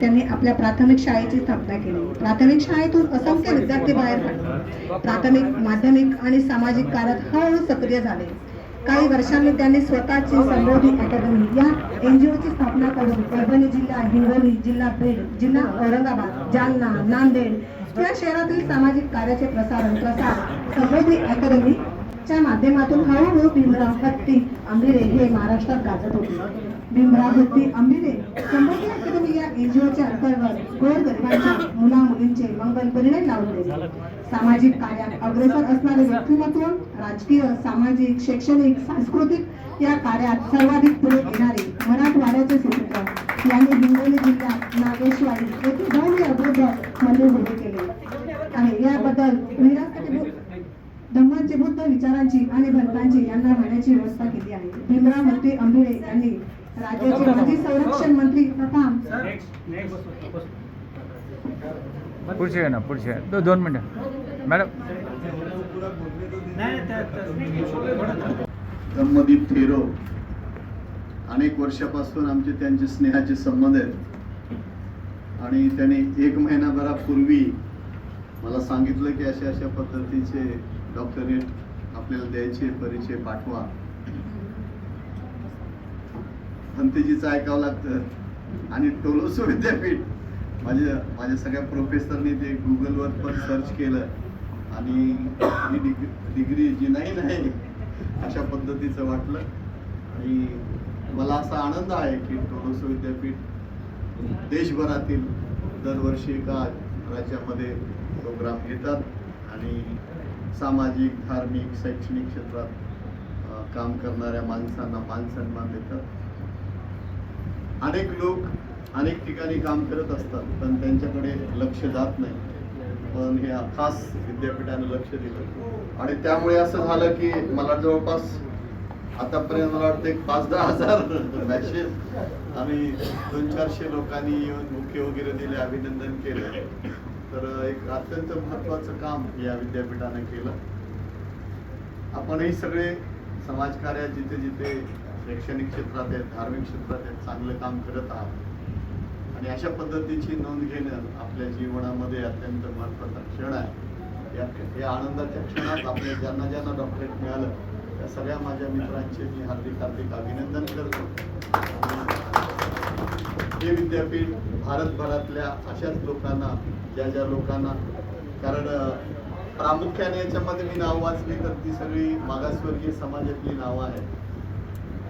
त्यांनी आपल्या प्राथमिक शाळेची स्थापना केली. प्राथमिक शाळेतून असंख्य विद्यार्थी बाहेर पडले. प्राथमिक माध्यमिक आणि सामाजिक कार्यात हळूहळू सक्रिय झाले. काही वर्षांनी त्यांनी स्वतःची संबोधी अकॅडमी या एनजीओची स्थापना करून परभणी जिल्हा हिंगोली जिल्हा बीड जिल्हा औरंगाबाद जालना नांदेड या शहरातील सामाजिक कार्याचे प्रसारण प्रसार संबोधी अकॅडमी च्या माध्यमातून हळूहळू भीमराव हत्ती आंबिरे हे महाराष्ट्रात गाजत होते. भीमराव हत्ती आंबिरे संबोधी अकॅडमी या एनजीओच्या अंतर्गत गोरगरिबांच्या मुला मुलींचे मंगल परिणाम लावून दिले. सामाजिक कार्यात अग्रेसर असणारे व्यक्तिमत्व राजकीय सामाजिक शैक्षणिक सांस्कृतिक या कार्यात सर्वाधिक पुढे येणारे मराठवाड्याचे सुपुत्र यांनी हिंगोली जिल्ह्यात नागेशवाडी येथे भव्य बुद्ध मंदिर उभे केले. आहे याबद्दल धम्मांचे बुद्ध विचारांची आणि भक्तांची यांना राहण्याची व्यवस्था केली आहे. भीमराव हत्ती आंबिळे यांनी राज्याचे माजी संरक्षण मंत्री तथा पुढचे ना पुढचे. दो दोन मिनटं. मॅडम. गम्मदीप थेरो. अनेक वर्षापासून आमचे त्यांचे स्नेहाचे संबंध आहेत. आणि त्याने एक महिनाभरापूर्वी मला सांगितलं की अशा अशा पद्धतीचे डॉक्टरेट आपल्याला द्यायचे परिचय पाठवा. भंतेजीचं ऐकावं लागतं. आणि टोलोसो विद्यापीठ माझ्या माझ्या सगळ्या प्रोफेसरनी ते गुगलवर पण सर्च केलं. आणि ही डिग्री डिग्री जी नाही नाही अशा पद्धतीचं वाटलं. आणि मला असा आनंद आहे की टोलोसो विद्यापीठ देशभरातील दरवर्षी एका राज्यामध्ये प्रोग्राम घेतात आणि सामाजिक धार्मिक शैक्षणिक क्षेत्रात काम करणाऱ्या माणसांना मान सन्मान देतात. अनेक लोक अनेक ठिकाणी काम करत असतात पण त्यांच्याकडे लक्ष जात नाही. पण हे खास विद्यापीठाने लक्ष दिलं. आणि त्यामुळे असं झालं की मला जवळपास आतापर्यंत मला वाटतं एक पाच दहा हजार मॅसेज आणि दोन चारशे लोकांनी येऊन मुख्य वगैरे दिले अभिनंदन केलं. तर एक अत्यंत महत्वाचं काम या विद्यापीठाने केलं. आपणही सगळे समाजकार्यात जिथे जिथे शैक्षणिक क्षेत्रात आहेत धार्मिक क्षेत्रात आहेत चांगलं काम करत आहात. आणि अशा पद्धतीची नोंद घेणं आपल्या जीवनामध्ये अत्यंत महत्त्वाचा क्षण आहे. या या आनंदाच्या क्षणात आपल्या ज्यांना ज्यांना डॉक्टरेट मिळालं त्या सगळ्या माझ्या मित्रांचे मी हार्दिक हार्दिक अभिनंदन करतो. हे विद्यापीठ भारतभरातल्या अशाच लोकांना ज्या ज्या लोकांना कारण प्रामुख्याने याच्यामध्ये मी नाव वाचली तर ती सगळी मागासवर्गीय समाजातली नावं आहेत.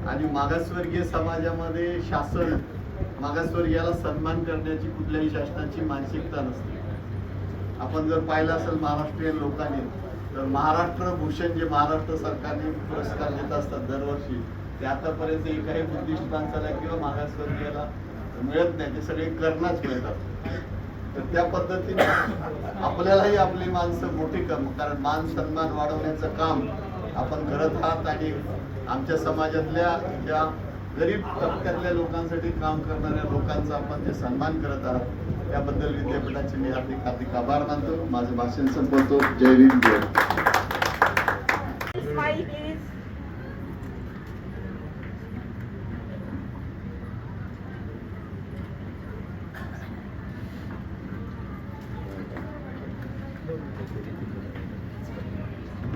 आणि मागासवर्गीय समाजामध्ये शासन मागासवर्गीयाला सन्मान करण्याची कुठल्याही शासनाची मानसिकता नसते. आपण जर पाहिलं असेल महाराष्ट्रीयन लोकांनी तर महाराष्ट्र भूषण जे महाराष्ट्र सरकारने पुरस्कार देत असतात दरवर्षी ते आतापर्यंत एकाही बुद्धिस्ट माणसाला किंवा मागासवर्गीयाला मिळत नाही ते सगळे कर्णाच मिळतात. तर त्या पद्धतीने आपल्यालाही आपली माणसं मोठी कम कारण मान सन्मान वाढवण्याचं काम आपण करत आहात आणि आमच्या समाजातल्या ज्या गरीब तबक्यातल्या लोकांसाठी काम करणाऱ्या लोकांचा आपण जे सन्मान करत आहात त्याबद्दल विद्यापीठाचे मी हार्दिक हार्दिक आभार मानतो. माझं भाषण संपवतो. जय भीम जय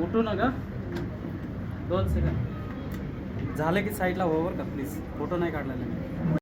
उठू नका. दोन सेकंड झालं की साईडला हो बरं का? प्लीज फोटो नाही काढलेला मी.